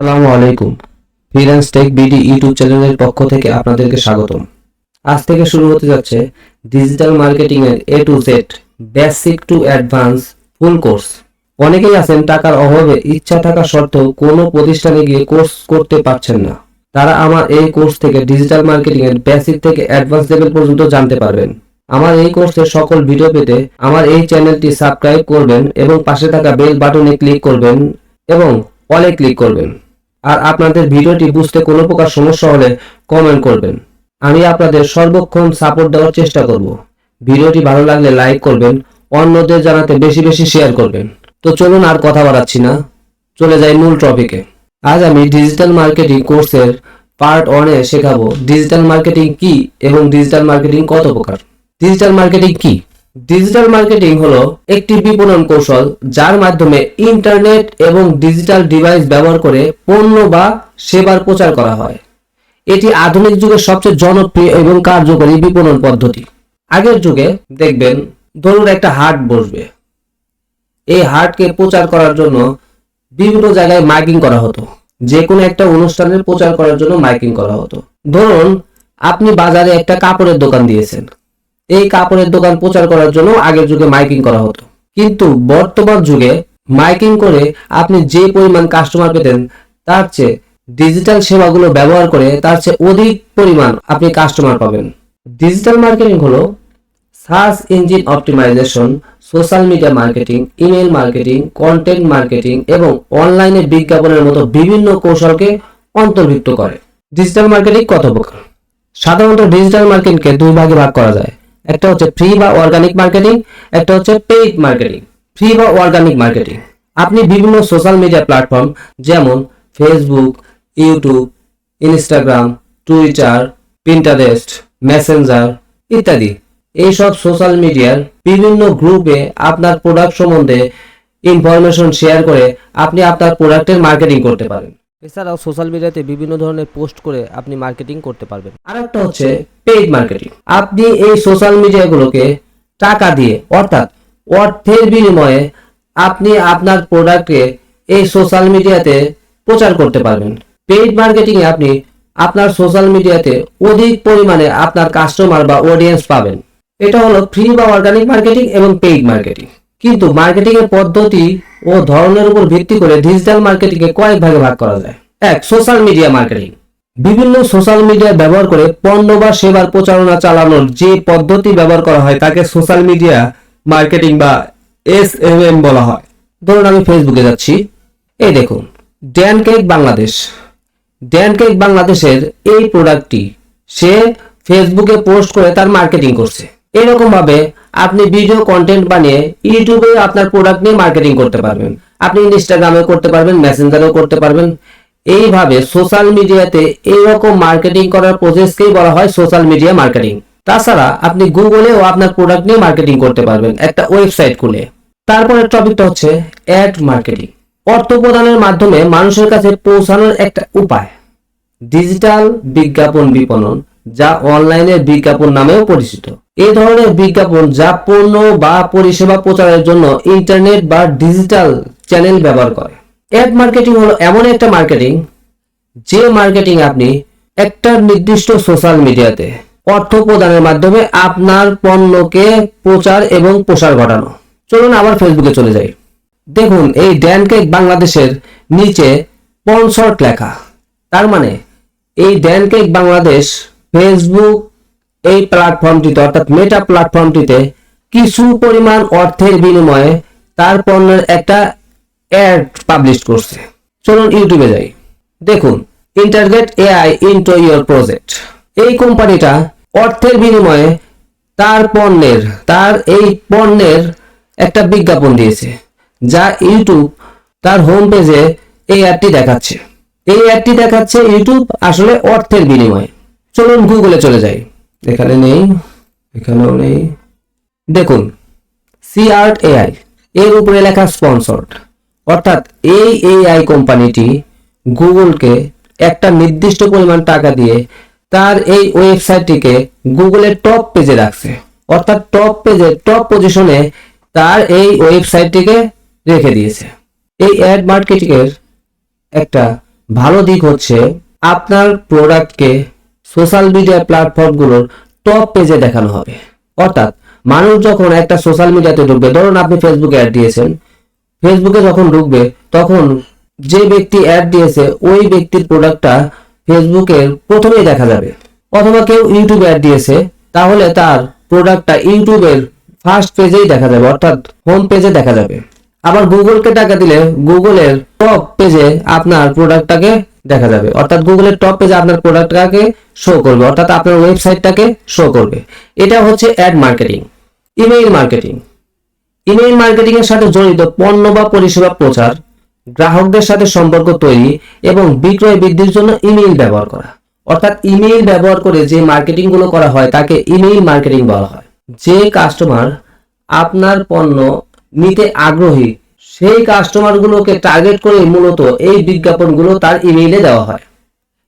আসসালামু আলাইকুম। Freelance tech BD YouTube চ্যানেলের পক্ষ থেকে আপনাদেরকে স্বাগতম। আজ থেকে শুরু হতে যাচ্ছে ডিজিটাল মার্কেটিং এর A to Z basic to advance full course অনেকেই আছেন, টাকার অভাবে ইচ্ছা থাকা সত্ত্বেও কোনো প্রতিষ্ঠানে গিয়ে কোর্স করতে পারছেন না। তারা আমার এই কোর্স থেকে ডিজিটাল মার্কেটিং এর বেসিক থেকে অ্যাডভান্স লেভেল পর্যন্ত জানতে পারবেন। আমার এই কোর্সের সকল ভিডিও পেতে আমার এই চ্যানেলটি সাবস্ক্রাইব করবেন এবং পাশে থাকা বেল বাটনে ক্লিক করবেন এবং অলে ক্লিক করবেন। আর আপনাদের ভিডিওটি বুঝতে কোনো প্রকার সমস্যা হলে কমেন্ট করবেন। আমি আপনাদের সর্বক্ষণ সাপোর্ট দেওয়ার চেষ্টা করব। ভিডিওটি ভালো লাগলে লাইক করবেন, অন্যদের জানাতে বেশি বেশি শেয়ার করবেন। তো চলুন আর কথা বাড়াচ্ছি না, চলে যাই মূল টপিকে আজ আমি ডিজিটাল মার্কেটিং কোর্সের পার্ট ওয়ানে শেখাবো ডিজিটাল মার্কেটিং কি এবং ডিজিটাল মার্কেটিং কত প্রকার। ডিজিটাল মার্কেটিং কি? ডিজিটাল মার্কেটিং হলো একটি বিপণন কৌশল যার মাধ্যমে ইন্টারনেট এবং ডিজিটাল ডিভাইস ব্যবহার করে পণ্য বা সেবার প্রচার করা হয়। এটি আধুনিক যুগের সবচেয়ে জনপ্রিয় এবং কার্যকরী বিপণন পদ্ধতি। আগের যুগে দেখবেন, ধরুন একটা হাট বসবে। এই হাটকে প্রচার করার জন্য বিভিন্ন জায়গায় মাইকিং করা হতো। যে কোনো একটা অনুষ্ঠানের প্রচার করার জন্য মাইকিং করা হতো। ধরুন, আপনি বাজারে একটা কাপড়ের দোকান দিয়েছেন। এই কাপড়ের দোকান প্রচার করার জন্য আগের যুগে মাইকিং করা হতো। কিন্তু বর্তমান যুগে মাইকিং করে আপনি যে পরিমাণ কাস্টমার পেতেন, তার চেয়ে ডিজিটাল সেবাগুলো ব্যবহার করে তার চেয়ে অধিক পরিমাণ আপনি কাস্টমার পাবেন। ডিজিটাল মার্কেটিং হলো search engine optimization social media marketing email marketing content marketing এবং অনলাইনে বিজ্ঞাপনের মতো বিভিন্ন কৌশলকে অন্তর্ভুক্ত করে। ডিজিটাল মার্কেটিং কত প্রকার? সাধারণত ডিজিটাল মার্কেটিংকে দুই ভাগে ভাগ করা যায়। একটা হচ্ছে ফ্রি বা অর্গানিক মার্কেটিং একটা হচ্ছে পেইড মার্কেটিং ফ্রি বা অর্গানিক মার্কেটিং আপনি বিভিন্ন সোশ্যাল মিডিয়া প্ল্যাটফর্ম যেমন Facebook YouTube Instagram Twitter Pinterest Messenger ইত্যাদি। এইসব সোশ্যাল মিডিয়ার বিভিন্ন গ্রুপে আপনার প্রোডাক্ট সম্বন্ধে ইনফরমেশন শেয়ার করে আপনি আপনার প্রোডাক্টের মার্কেটিং করতে পারেন। এছাড়াও সোশ্যাল মিডিয়াতে বিভিন্ন ধরনের পোস্ট করে আপনি মার্কেটিং করতে পারবেন। আর একটা হচ্ছে পেইড মার্কেটিং আপনি এই সোশ্যাল মিডিয়াগুলোকে টাকা দিয়ে, অর্থাৎ অর্থের বিনিময়ে আপনি আপনার প্রোডাক্টকে এই সোশ্যাল মিডিয়াতে প্রচার করতে পারবেন। পেইড মার্কেটিংয়ে আপনি আপনার সোশ্যাল মিডিয়াতে অধিক পরিমাণে আপনার কাস্টমার বা অডিয়েন্স পাবেন। এটা হলো ফ্রি বা অর্গানিক মার্কেটিং এবং পেইড মার্কেটিং কিন্তু মার্কেটিং এর পদ্ধতি ও ধরনের উপর ভিত্তি করে ডিজিটাল মার্কেটিং এ কয়েক ভাগে ভাগ করা যায়। এক সোশ্যাল মিডিয়া মার্কেটিং বিভিন্ন সোশ্যাল মিডিয়া ব্যবহার করে পণ্য বা সেবার প্রচারণা চালানোর যে পদ্ধতি ব্যবহার করা হয়, তাকে সোশ্যাল মিডিয়া মার্কেটিং বা এস বলা হয়। ধরুন, আমি ফেসবুকে যাচ্ছি। এই দেখুন Dan cake Bangladesh Dan cake বাংলাদেশের এই প্রোডাক্টটি সে ফেসবুকে পোস্ট করে তার মার্কেটিং করছে। এরকম ভাবে আপনি ভিডিও কন্টেন্ট বানিয়ে ইউটিউবে আপনার প্রোডাক্ট নিয়ে মার্কেটিং করতে পারবেন। আপনি ইনস্টাগ্রামে করতে পারবেন মেসেঞ্জারেও করতে পারবেন। এইভাবে সোশ্যাল মিডিয়াতে এইরকম মার্কেটিং করার প্রসেসকেই বলা হয়? সোশ্যাল মিডিয়া মার্কেটিং তাছাড়া আপনি গুগলেও আপনার প্রোডাক্ট নিয়ে মার্কেটিং করতে পারবেন, একটা ওয়েবসাইট খুলে। তারপরের টপিকটা হচ্ছে অ্যাড মার্কেটিং অর্থ প্রদানের মাধ্যমে মানুষের কাছে পৌঁছানোর একটা উপায়। ডিজিটাল বিজ্ঞাপন বিপণন, যা অনলাইনের বিজ্ঞাপন নামেও পরিচিত। এই ধরনের বিজ্ঞাপন যা পণ্য বা পরিষেবা প্রচারের জন্য ইন্টারনেট বা ডিজিটাল চ্যানেল ব্যবহার করে। অ্যাড মার্কেটিং হলো এমন একটা মার্কেটিং, যে মার্কেটিং আপনি একটা নির্দিষ্ট সোশ্যাল মিডিয়াতে অর্থ প্রদানের মাধ্যমে আপনার পণ্যকে প্রচার এবং প্রসার ঘটানো। চলুন আবার ফেসবুকে চলে যাই। দেখুন, এই ড্যান কেক বাংলাদেশের নিচে স্পন্সর্ড লেখা। তার মানে এই ড্যান কেক বাংলাদেশ ফেসবুক এই প্ল্যাটফর্মটিতে অর্থাৎ মেটা প্ল্যাটফর্মটিতে কিছু পরিমাণ অর্থের বিনিময়ে তার পণ্যের একটা অ্যাড পাবলিশ করছে। চলুন ইউটিউবে যাই। দেখুন integrate AI into your project এই কোম্পানিটা অর্থের বিনিময়ে তার পণ্যের, তার এই পণ্যের একটা বিজ্ঞাপন দিয়েছে, যা ইউটিউব তার হোম পেজে এই অ্যাডটি দেখাচ্ছে। এই অ্যাডটি দেখাচ্ছে ইউটিউব আসলে অর্থের বিনিময়ে। চলুন গুগলে চলে যাই। এখানে নেই, এখানেও নেই। দেখুন সি আর্ট এআই এর উপরে লেখা স্পন্সর্ড অর্থাৎ এই এআই কোম্পানিটি গুগলকে একটা নির্দিষ্ট পরিমাণ টাকা দিয়ে তার এই ওয়েবসাইটটিকে গুগলের টপ পেজে রাখছে। অর্থাৎ টপ পেজে, টপ পজিশনে তার এই ওয়েবসাইটটিকে রেখে দিয়েছে। এই অ্যাড মার্কেটিং এর একটা ভালো দিক হচ্ছে আপনার প্রোডাক্টকে সোশ্যাল মিডিয়া প্ল্যাটফর্মগুলোর টপ পেজে দেখানো হবে। অর্থাৎ, মানুষ যখন একটা সোশ্যাল মিডিয়াতে ঢুকবে, ধরুন আপনি ফেসবুকে অ্যাড দিয়েছেন। ফেসবুকে যখন ঢুকবে, তখন যে ব্যক্তি অ্যাড দিয়েছে, ওই ব্যক্তির প্রোডাক্টটা ফেসবুকের প্রথমেই দেখা যাবে। অথবা কেউ ইউটিউবে অ্যাড দিয়েছে, তাহলে তার প্রোডাক্টটা ইউটিউবের ফার্স্ট পেজেই দেখা যাবে, অর্থাৎ হোম পেজে দেখা যাবে। আবার গুগলকে টাকা দিলে গুগলের টপ পেজে আপনার প্রোডাক্টটাকে দেখা যাবে। অর্থাৎ গুগলের টপ পেজে আপনার প্রোডাক্টটাকে শো করবে, অর্থাৎ আপনার ওয়েবসাইটটাকে শো করবে। এটা হচ্ছে ad marketing email marketing email marketing এর সাথে জড়িত পণ্য বা পরিষেবা প্রচার, গ্রাহকদের সাথে সম্পর্ক তৈরি এবং বিক্রয় বৃদ্ধির জন্য ইমেইল ব্যবহার করা। অর্থাৎ ইমেইল ব্যবহার করে যে মার্কেটিংগুলো করা হয়, তাকে ইমেইল মার্কেটিং বলা হয়। যে কাস্টমার আপনার পণ্য নিতে আগ্রহী সেই কাস্টমারগুলোকে টার্গেট করে মূলত এই বিজ্ঞাপনগুলো তার ইমেইলে দেওয়া হয়।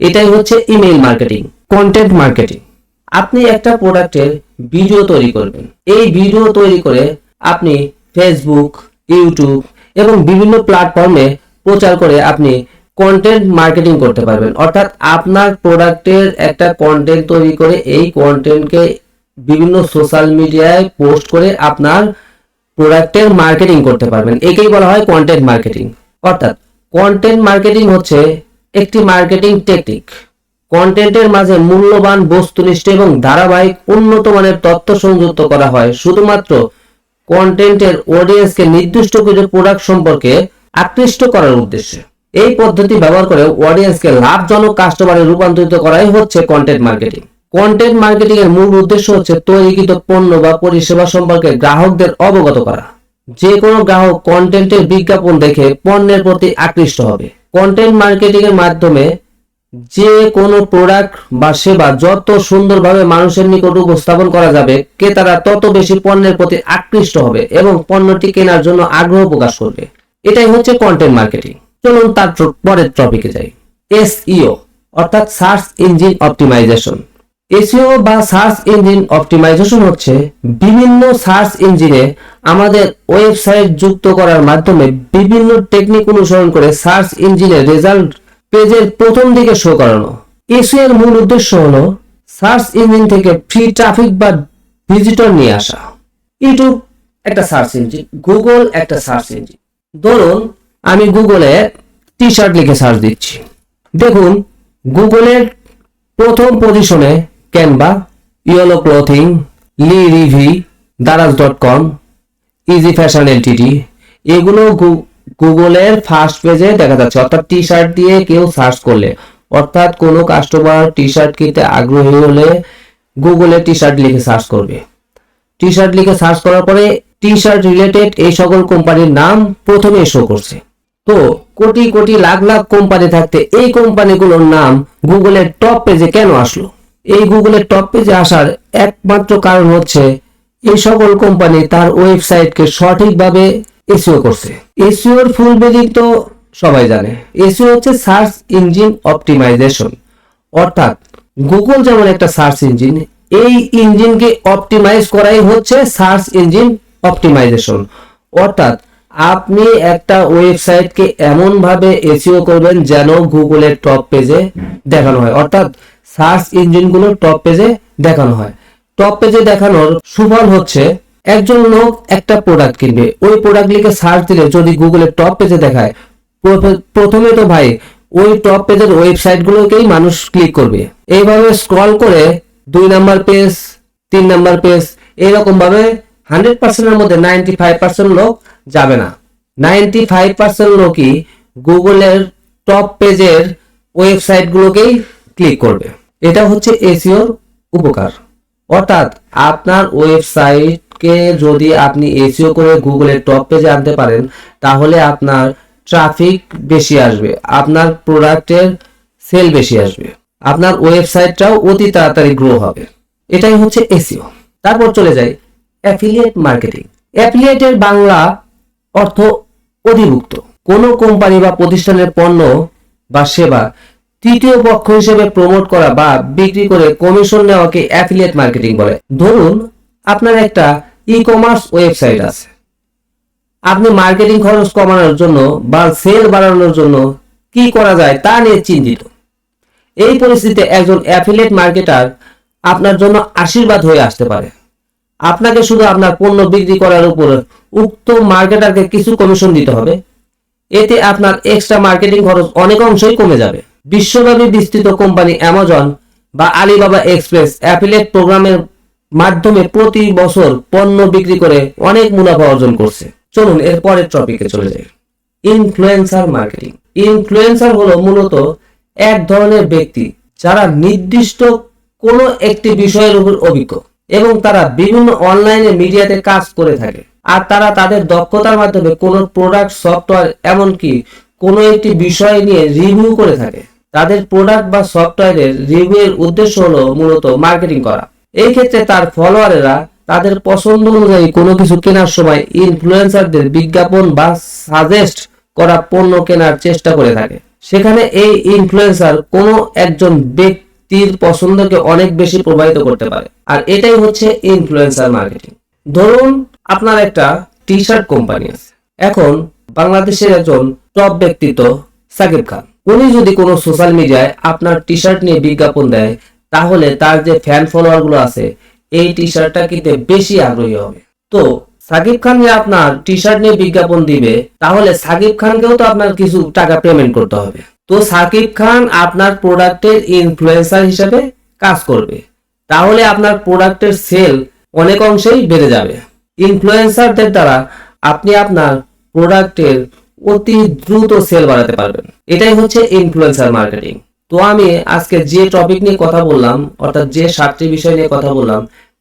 এটাই হচ্ছে ইমেইল মার্কেটিং, কন্টেন্ট মার্কেটিং। আপনি একটা প্রোডাক্টের ভিডিও তৈরি করবেন। এই ভিডিও তৈরি করে আপনি ফেসবুক ইউটিউব এবং বিভিন্ন প্ল্যাটফর্মে প্রচার করে আপনি কন্টেন্ট মার্কেটিং করতে পারবেন। অর্থাৎ আপনার প্রোডাক্টের একটা কন্টেন্ট তৈরি করে এই কন্টেন্টকে বিভিন্ন সোশ্যাল মিডিয়ায় পোস্ট করে আপনার প্রোডাক্টের মার্কেটিং করতে পারবেন। একেই বলা হয় কন্টেন্ট মার্কেটিং অর্থাৎ কন্টেন্ট মার্কেটিং হচ্ছে একটি মার্কেটিং টেকনিক কন্টেন্টের মাঝে মূল্যবান বস্তুনিষ্ঠ এবং ধারাবাহিক উন্নত মানের তথ্য সংযুক্ত করা হয়। শুধুমাত্র কন্টেন্টের অডিয়েন্সকে নির্দিষ্ট কিছু প্রোডাক্ট সম্পর্কে আকৃষ্ট করার উদ্দেশ্যে। এই পদ্ধতি ব্যবহার করে অডিয়েন্সকে লাভজনক কাস্টমারে রূপান্তরিত করাই হচ্ছে কন্টেন্ট মার্কেটিং কন্টেন্ট মার্কেটিং এর মূল উদ্দেশ্য হচ্ছে তৈরিকৃত পণ্য বা পরিষেবা সম্পর্কে গ্রাহকদের অবগত করা। যে কোনো গ্রাহক কন্টেন্টের বিজ্ঞাপন দেখে পণ্যের প্রতি আকৃষ্ট হবে। কন্টেন্ট মার্কেটিং এর মাধ্যমে যে কোনো প্রোডাক্ট বা সেবা যত সুন্দরভাবে মানুষের নিকট উপস্থাপন করা যাবে, ক্রেতারা তত বেশি পণ্যের প্রতি আকৃষ্ট হবে এবং পণ্যটি কেনার জন্য আগ্রহ প্রকাশ করবে। এটাই হচ্ছে কন্টেন্ট মার্কেটিং চলুন তার পরের টপিকে যাই। এসইও অর্থাৎ সার্চ ইঞ্জিন অপটিমাইজেশন এসইও বা সার্চ ইঞ্জিন অপটিমাইজেশন হচ্ছে বিভিন্ন সার্চ ইঞ্জিনে আমাদের ওয়েবসাইট যুক্ত করার মাধ্যমে বিভিন্ন টেকনিক অনুসরণ করে সার্চ ইঞ্জিনের রেজাল্ট পেজের প্রথম দিকে শো করানো। এসইও এর মূল উদ্দেশ্য হলো সার্চ ইঞ্জিন থেকে ফ্রি ট্রাফিক বা ভিজিটর নিয়ে আসা। ইউটিউব একটা সার্চ ইঞ্জিন, গুগল একটা সার্চ ইঞ্জিন। ধরুন আমি গুগলে টি শার্ট লিখে সার্চ দিচ্ছি। দেখুন, গুগলের প্রথম পজিশনে Canva yellow clothing Le Reve Daraz dot com easy fashion L T D এগুলো গুগলের ফার্স্ট পেজে দেখা যাচ্ছে। অর্থাৎ টি শার্ট দিয়ে কেউ সার্চ করলে। অর্থাৎ কোনো কাস্টমার টি শার্ট কিনতে আগ্রহী হলে গুগলে টি শার্ট লিখে সার্চ করবে। টি শার্ট লিখে সার্চ করার পরে টি শার্ট রিলেটেড এই সকল কোম্পানির নাম প্রথমে শো করছে। তো কোটি কোটি লাখ লাখ কোম্পানি থাকতে এই কোম্পানিগুলোর নাম গুগলের টপ পেজে কেন আসলো? এই গুগলের টপ পেজে আসার একমাত্র কারণ হচ্ছে এই সকল কোম্পানি তার ওয়েবসাইটকে সঠিকভাবে এসিও করছে। এসিওর ফুল বেজিং তো সবাই জানে। এসিও হচ্ছে সার্চ ইঞ্জিন অপটিমাইজেশন অর্থাৎ গুগল যেমন একটা সার্চ ইঞ্জিন এই ইঞ্জিনকে অপটিমাইজ করাই হচ্ছে সার্চ ইঞ্জিন অপটিমাইজেশন অর্থাৎ আপনি একটা ওয়েবসাইটকে এমনভাবে এসিও করবেন যেন গুগলের টপ পেজে দেখানো হয়। অর্থাৎ সার্চ ইঞ্জিনগুলো টপ পেজে দেখানো হয়। টপ পেজে দেখানোর সুফল হচ্ছে, একজন লোক একটা প্রোডাক্ট কিনবে। ওই প্রোডাক্ট লিখে সার্চ দিলে যদি গুগলে টপ পেজে দেখায়, প্রথ- প্রথমে তো ভাই, ওই টপ পেজের ওয়েবসাইট গুলোকেই মানুষ ক্লিক করবে। এইভাবে স্ক্রল করে দুই নাম্বার পেজ তিন নাম্বার পেজ এইরকম ভাবে হান্ড্রেড পার্সেন্টের মধ্যে নাইনটি ফাইভ পার্সেন্ট লোক যাবে না। নাইনটি ফাইভ পার্সেন্ট লোকই গুগলের টপ পেজের ওয়েবসাইট গুলোকেই ক্লিক করবে। এটা হচ্ছে এসিওর উপকার। অর্থাৎ আপনার ওয়েবসাইটকে যদি আপনি এসিও করে গুগলের টপ পেজে আনতে পারেন, তাহলে আপনার ট্রাফিক বেশি আসবে, আপনার প্রোডাক্টের সেল বেশি আসবে, আপনার ওয়েবসাইটটাও অতি তাড়াতাড়ি গ্রো হবে। এটাই হচ্ছে এসিও। তারপর চলে যাই, অ্যাফিলিয়েট মার্কেটিং। অ্যাফিলিয়েটের বাংলা অর্থ অধিভুক্ত। কোনো কোম্পানি বা প্রতিষ্ঠানের পণ্য বা সেবা তৃতীয় পক্ষ হিসেবে প্রমোট করা বা বিক্রি করে কমিশন নেওয়াকে অ্যাফিলিয়েট মার্কেটিং বলে। ধরুন, আপনার একটা ই কমার্স ওয়েবসাইট আছে। আপনি মার্কেটিং খরচ কমানোর জন্য বা সেল বাড়ানোর জন্য কি করা যায় তা নিয়ে চিন্তিত। এই পরিস্থিতিতে একজন অ্যাফিলিয়েট মার্কেটার আপনার জন্য আশীর্বাদ হয়ে আসতে পারে। আপনাকে শুধু আপনার পণ্য বিক্রি করার উপর উক্ত মার্কেটারকে কিছু কমিশন দিতে হবে। এতে আপনার এক্সট্রা মার্কেটিং খরচ অনেক অংশই কমে যাবে। বিশ্বব্যাপী বিস্তৃত কোম্পানি অ্যামাজন বা আলিবাবা এক্সপ্রেস অ্যাফিলিয়েট প্রোগ্রামের মাধ্যমে প্রতি বছর পণ্য বিক্রি করে অনেক মুনাফা অর্জন করছে। চলুন এর পরের টপিকে চলে যাই। ইনফ্লুয়েন্সার মার্কেটিং ইনফ্লুয়েন্সার হলো মূলত এক ধরনের ব্যক্তি যারা নির্দিষ্ট কোনো একটি বিষয়ের উপর অভিজ্ঞ এবং তারা বিভিন্ন অনলাইনে মিডিয়াতে কাজ করে থাকে। আর তারা তাদের দক্ষতার মাধ্যমে কোনো প্রোডাক্ট সফটওয়্যার এমনকি কোনো একটি বিষয় নিয়ে রিভিউ করে থাকে। তাদের প্রোডাক্ট বা সফটওয়্যারের রিভিউয়ের উদ্দেশ্য হলো মূলত মার্কেটিং করা। এই ক্ষেত্রে তার ফলোয়ারেরা তাদের পছন্দ অনুযায়ী কোনো কিছু কেনার সময় ইনফ্লুয়েন্সারদের বিজ্ঞাপন বা সাজেস্ট করা পণ্য কেনার চেষ্টা করে থাকে। সেখানে এই ইনফ্লুয়েন্সার কোনো একজন ব্যক্তির পছন্দকে অনেক বেশি প্রভাবিত করতে পারে। আর এটাই হচ্ছে ইনফ্লুয়েন্সার মার্কেটিং ধরুন আপনার একটা টি শার্ট কোম্পানি আছে। এখন বাংলাদেশের একজন টপ ব্যক্তিত্ব সাকিব খান। উনি যদি কোনো সোশ্যাল মিডিয়ায় আপনার টি শার্ট নিয়ে বিজ্ঞাপন দেয়, তাহলে তার যে ফ্যান ফলোয়ারগুলো আছে, এই টি শার্টটা কিনতে বেশি আগ্রহী হবে। তো সাকিব খান যে আপনার টি শার্ট নিয়ে বিজ্ঞাপন দিবে, তাহলে সাকিব খানকেও তো আপনার কিছু টাকা পেমেন্ট করতে হবে। তো সাকিব খান আপনার প্রোডাক্টের ইনফ্লুয়েন্সার হিসেবে কাজ করবে। তাহলে আপনার প্রোডাক্টের সেল অনেক অংশেই বেড়ে যাবে। ইনফ্লুয়েন্সারদের দ্বারা আপনি আপনার প্রোডাক্টের অতি দ্রুত সেল বাড়াতে পারবেন। এটাই হচ্ছে ইনফ্লুয়েন্সার মার্কেটিং তো আমি আজকে যে টপিক নিয়ে কথা বললাম, অর্থাৎ যে সাতটি বিষয় নিয়ে কথা বললাম,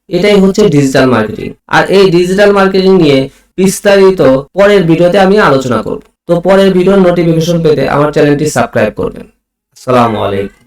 এটাই হচ্ছে ডিজিটাল মার্কেটিং আর এই ডিজিটাল মার্কেটিং নিয়ে বিস্তারিত পরের ভিডিওতে আমি আলোচনা করব। তো পরের ভিডিওর নোটিফিকেশন পেতে আমার চ্যানেলটি সাবস্ক্রাইব করবেন। আসসালামু আলাইকুম।